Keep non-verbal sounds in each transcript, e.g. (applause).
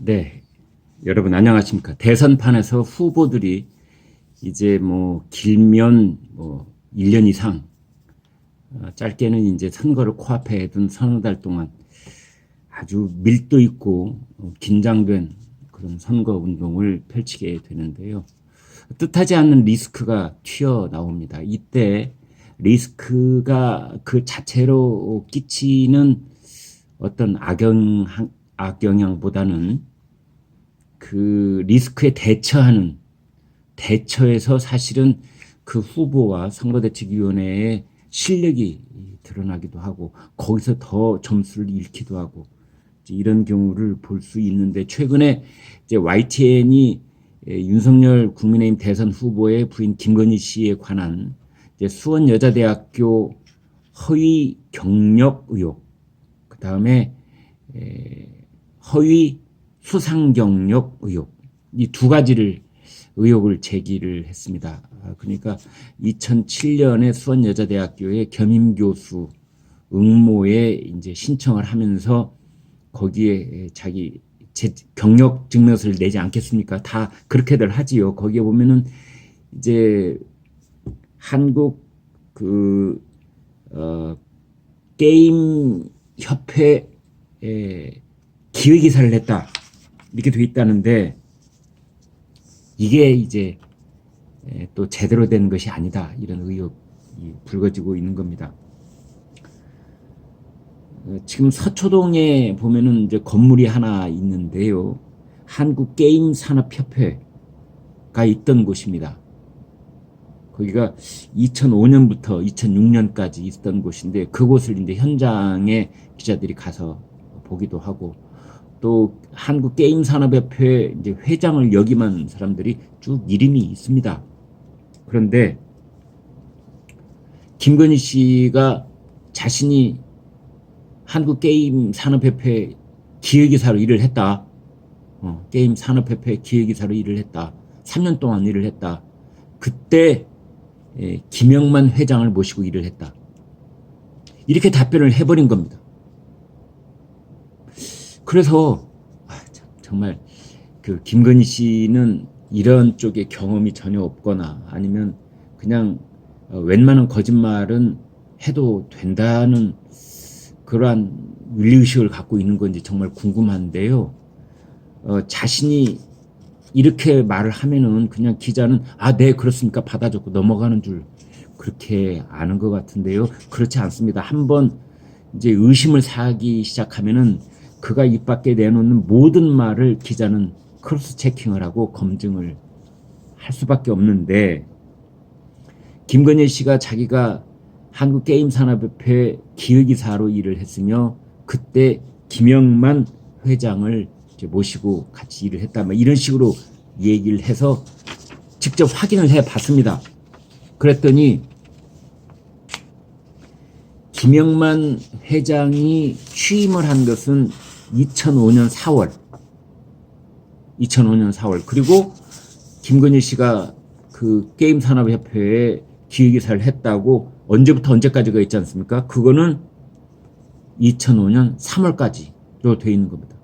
네. 여러분 안녕하십니까. 대선판에서 후보들이 이제 뭐 길면 뭐 1년 이상 어, 짧게는 이제 선거를 코앞에 둔 서너 달 동안 아주 밀도 있고 어, 긴장된 그런 선거 운동을 펼치게 되는데요. 뜻하지 않는 리스크가 튀어나옵니다. 이때 리스크가 그 자체로 끼치는 어떤 악영, 악영향보다는 그 리스크에 대처하는 대처에서 사실은 그 후보와 선거대책위원회의 실력이 드러나기도 하고 거기서 더 점수를 잃기도 하고 이런 경우를 볼 수 있는데 최근에 이제 YTN이 윤석열 국민의힘 대선 후보의 부인 김건희 씨에 관한 이제 수원 여자대학교 허위 경력 의혹, 그 다음에 허위 수상 경력 의혹 이 두 가지를 의혹을 제기를 했습니다. 아, 그러니까 2007년에 수원 여자대학교의 겸임 교수 응모에 이제 신청을 하면서 거기에 자기 제 경력 증명서를 내지 않겠습니까? 다 그렇게들 하지요. 거기에 보면은 이제 한국 그 어, 게임 협회에 기획 기사를 냈다 이렇게 돼 있다는데 이게 이제 또 제대로 된 것이 아니다 이런 의혹이 불거지고 있는 겁니다. 어, 지금 서초동에 보면은 이제 건물이 하나 있는데요. 한국 게임 산업 협회가 있던 곳입니다. 거기가 2005년부터 2006년까지 있던 곳인데 그곳을 이제 현장에 기자들이 가서 보기도 하고 또 한국 게임 산업협회 이제 회장을 역임한 사람들이 쭉 이름이 있습니다. 그런데 김건희 씨가 자신이 한국 게임 산업협회 기획이사로 일을 했다. 어, 게임 산업협회 기획이사로 일을 했다. 3년 동안 일을 했다. 그때 예, 김영만 회장을 모시고 일을 했다. 이렇게 답변을 해버린 겁니다. 그래서 아, 참, 정말 그 김건희 씨는 이런 쪽에 경험이 전혀 없거나 아니면 그냥 어, 웬만한 거짓말은 해도 된다는 그러한 윤리의식을 갖고 있는 건지 정말 궁금한데요. 어, 자신이 이렇게 말을 하면은 그냥 기자는 아, 네, 그렇습니까? 받아줬고 넘어가는 줄 그렇게 아는 것 같은데요. 그렇지 않습니다. 한번 이제 의심을 사기 시작하면은 그가 입 밖에 내놓는 모든 말을 기자는 크로스 체킹을 하고 검증을 할 수밖에 없는데 김건희 씨가 자기가 한국 게임 산업협회 기획이사로 일을 했으며 그때 김영만 회장을 모시고 같이 일을 했다. 뭐 이런 식으로 얘기를 해서 직접 확인을 해 봤습니다. 그랬더니 김영만 회장이 취임을 한 것은 2005년 4월. 2005년 4월. 그리고 김건희 씨가 그 게임 산업 협회에 기획이사를 했다고 언제부터 언제까지가 있지 않습니까? 그거는 2005년 3월까지로 되어 있는 겁니다.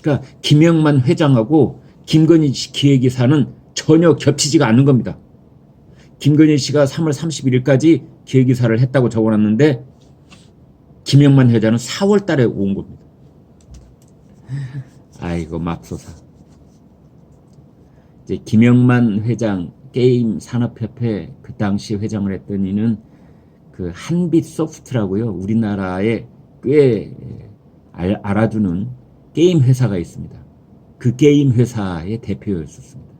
그러니까 김영만 회장하고 김건희 씨 기획이사는 전혀 겹치지가 않는 겁니다. 김건희 씨가 3월 31일까지 기획이사를 했다고 적어놨는데 김영만 회장은 4월 달에 온 겁니다. 아이고 맙소사. 이제 김영만 회장 게임 산업협회 그 당시 회장을 했던 이는 그 한빛 소프트라고요. 우리나라에 꽤 알, 알아주는 게임 회사가 있습니다. 그 게임 회사의 대표였었습니다.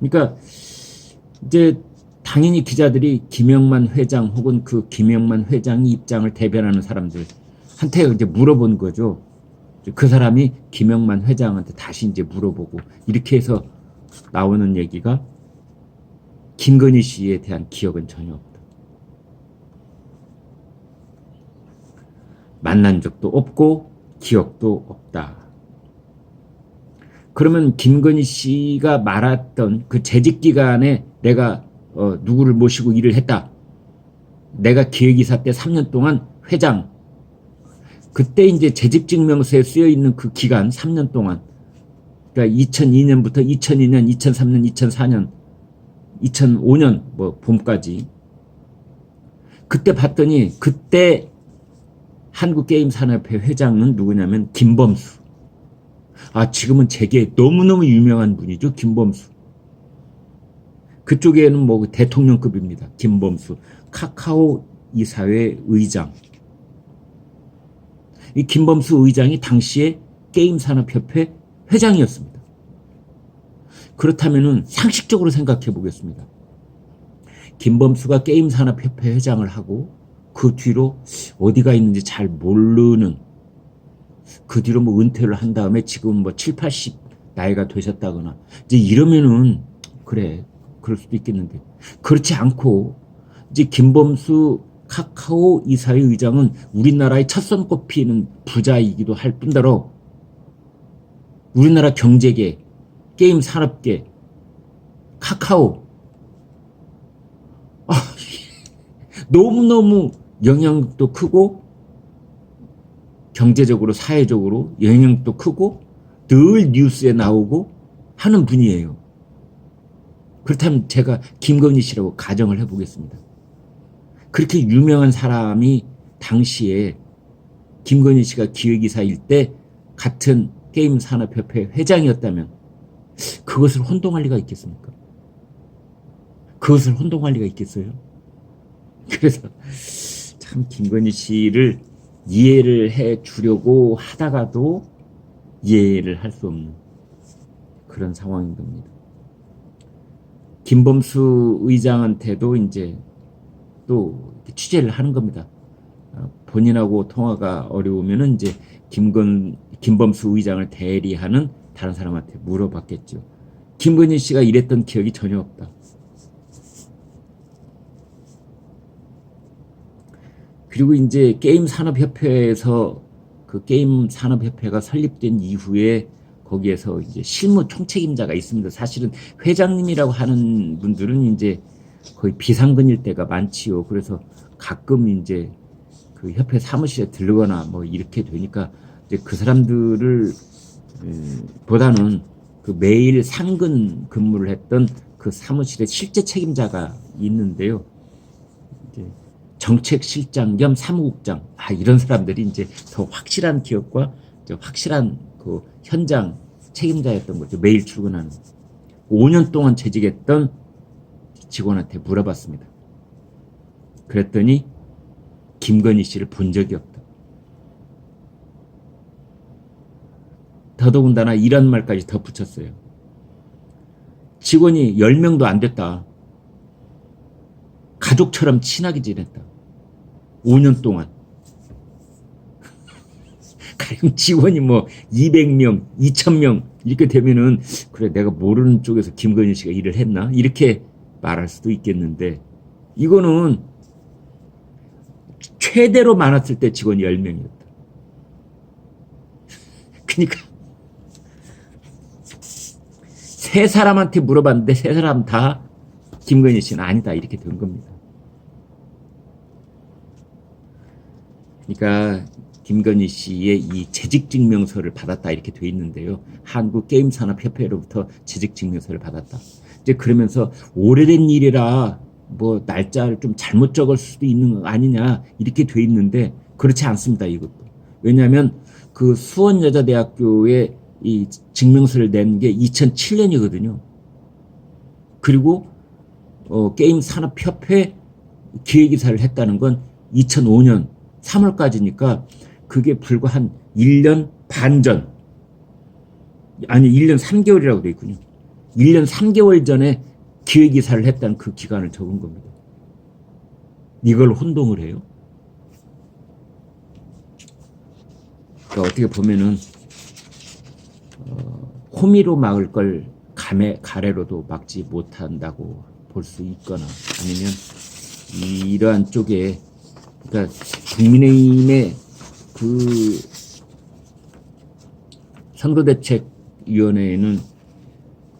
그러니까 이제 당연히 기자들이 김영만 회장 혹은 그 김영만 회장이 입장을 대변하는 사람들한테 이제 물어본 거죠. 그 사람이 김영만 회장한테 다시 이제 물어보고 이렇게 해서 나오는 얘기가 김건희 씨에 대한 기억은 전혀 없다. 만난 적도 없고 기억도 없다. 그러면 김건희 씨가 말했던 그 재직 기간에 내가 어, 누구를 모시고 일을 했다. 내가 기획이사 때 3년 동안 회장 그때 이제 재직 증명서에 쓰여 있는 그 기간 3년 동안 그러니까 2002년부터 2002년, 2003년, 2004년, 2005년 뭐 봄까지 그때 봤더니 그때 한국게임산업회 회장은 누구냐면 김범수. 아 지금은 제게 너무너무 유명한 분이죠. 김범수. 그쪽에는 뭐 대통령급입니다. 김범수. 카카오 이사회 의장. 이 김범수 의장이 당시에 게임산업협회 회장이었습니다. 그렇다면은 상식적으로 생각해 보겠습니다. 김범수가 게임산업협회 회장을 하고 그 뒤로 어디가 있는지 잘 모르는 그 뒤로 뭐 은퇴를 한 다음에 지금 뭐 7, 80 나이가 되셨다거나 이제 이러면은 그래 그럴 수도 있겠는데 그렇지 않고 이제 김범수 카카오 이사회 의장은 우리나라의 첫 손꼽히는 부자이기도 할 뿐더러 우리나라 경제계, 게임 산업계, 카카오 아, (laughs) 너무너무 영향도 크고 경제적으로 사회적으로 영향도 크고 늘 뉴스에 나오고 하는 분이에요. 그렇다면 제가 김건희 씨라고 가정을 해보겠습니다. 그렇게 유명한 사람이 당시에 김건희 씨가 기획이사일 때 같은 게임 산업협회 회장이었다면 그것을 혼동할 리가 있겠습니까? 그것을 혼동할 리가 있겠어요? (laughs) 그래서 참 김건희 씨를 이해를 해 주려고 하다가도 이해를 할 수 없는 그런 상황인 겁니다. 김범수 의장한테도 이제 또 취재를 하는 겁니다. 어, 본인하고 통화가 어려우면은 이제 김건 김범수 의장을 대리하는 다른 사람한테 물어봤겠죠. 김건희 씨가 이랬던 기억이 전혀 없다. 그리고 이제 게임 산업 협회에서 그 게임 산업 협회가 설립된 이후에 거기에서 이제 실무 총책임자가 있습니다. 사실은 회장님이라고 하는 분들은 이제 거의 비상근일 때가 많지요. 그래서 가끔 이제 그 협회 사무실에 들르거나 뭐 이렇게 되니까 이제 그 사람들을 음, 보다는 그 매일 상근 근무를 했던 그 사무실의 실제 책임자가 있는데요. 정책실장 겸 사무국장 아 이런 사람들이 이제 더 확실한 기억과 확실한 그 현장 책임자였던 거죠. 매일 출근하는 5년 동안 재직했던 직원한테 물어봤습니다. 그랬더니 김건희 씨를 본 적이 없다. 더더군다나 이런 말까지 덧붙였어요. 직원이 10명도 안 됐다. 가족처럼 친하게 지냈다. 5년 동안. (laughs) 가령 직원이 뭐 200명, 2000명 이렇게 되면은 그래 내가 모르는 쪽에서 김건희 씨가 일을 했나? 이렇게 말할 수도 있겠는데 이거는 최대로 많았을 때 직원이 10명이었다. (laughs) 그러니까 세 사람한테 물어봤는데 세 사람 다 김건희 씨는 아니다 이렇게 된 겁니다. 그러니까 김건희 씨의 이 재직 증명서를 받았다 이렇게 돼 있는데요. 한국 게임 산업 협회로부터 재직 증명서를 받았다. 이제 그러면서 오래된 일이라 뭐 날짜를 좀 잘못 적을 수도 있는 거 아니냐 이렇게 돼 있는데 그렇지 않습니다 이것도 왜냐하면 그 수원 여자대학교에 이 증명서를 낸 게 2007년이거든요 그리고 어, 게임 산업협회 기획이사를 했다는 건 2005년 3월까지니까 그게 불과 한 1년 반 전, 아니 1년 3개월이라고 돼 있군요. 1년 3개월 전에 기획이사를 했다는 그 기간을 적은 겁니다. 이걸 혼동을 해요. 그러니까 어떻게 보면은 어, 호미로 막을 걸 감에 가래로도 막지 못한다고 볼 수 있거나 아니면 이 러한 쪽에 그러니까 국민의힘의 그 선거대책위원회에는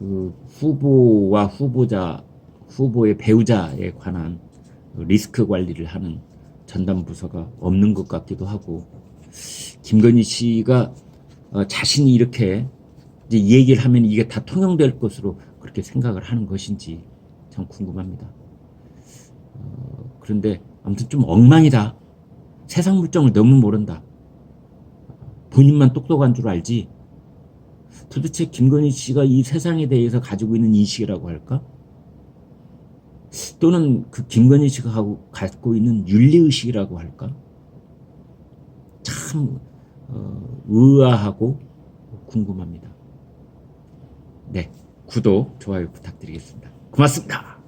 그 후보와 후보자, 후보의 배우자에 관한 리스크 관리를 하는 전담 부서가 없는 것 같기도 하고 김건희 씨가 어, 자신이 이렇게 이 얘기를 하면 이게 다 통용될 것으로 그렇게 생각을 하는 것인지 참 궁금합니다. 어, 그런데 아무튼 좀 엉망이다. 세상 물정을 너무 모른다. 본인만 똑똑한 줄 알지. 도대체 김건희 씨가 이 세상에 대해서 가지고 있는 인식이라고 할까? 또는 그 김건희 씨가 하고, 갖고 있는 윤리의식이라고 할까? 참 어, 의아하고 궁금합니다. 네, 구독, 좋아요 부탁드리겠습니다. 고맙습니다.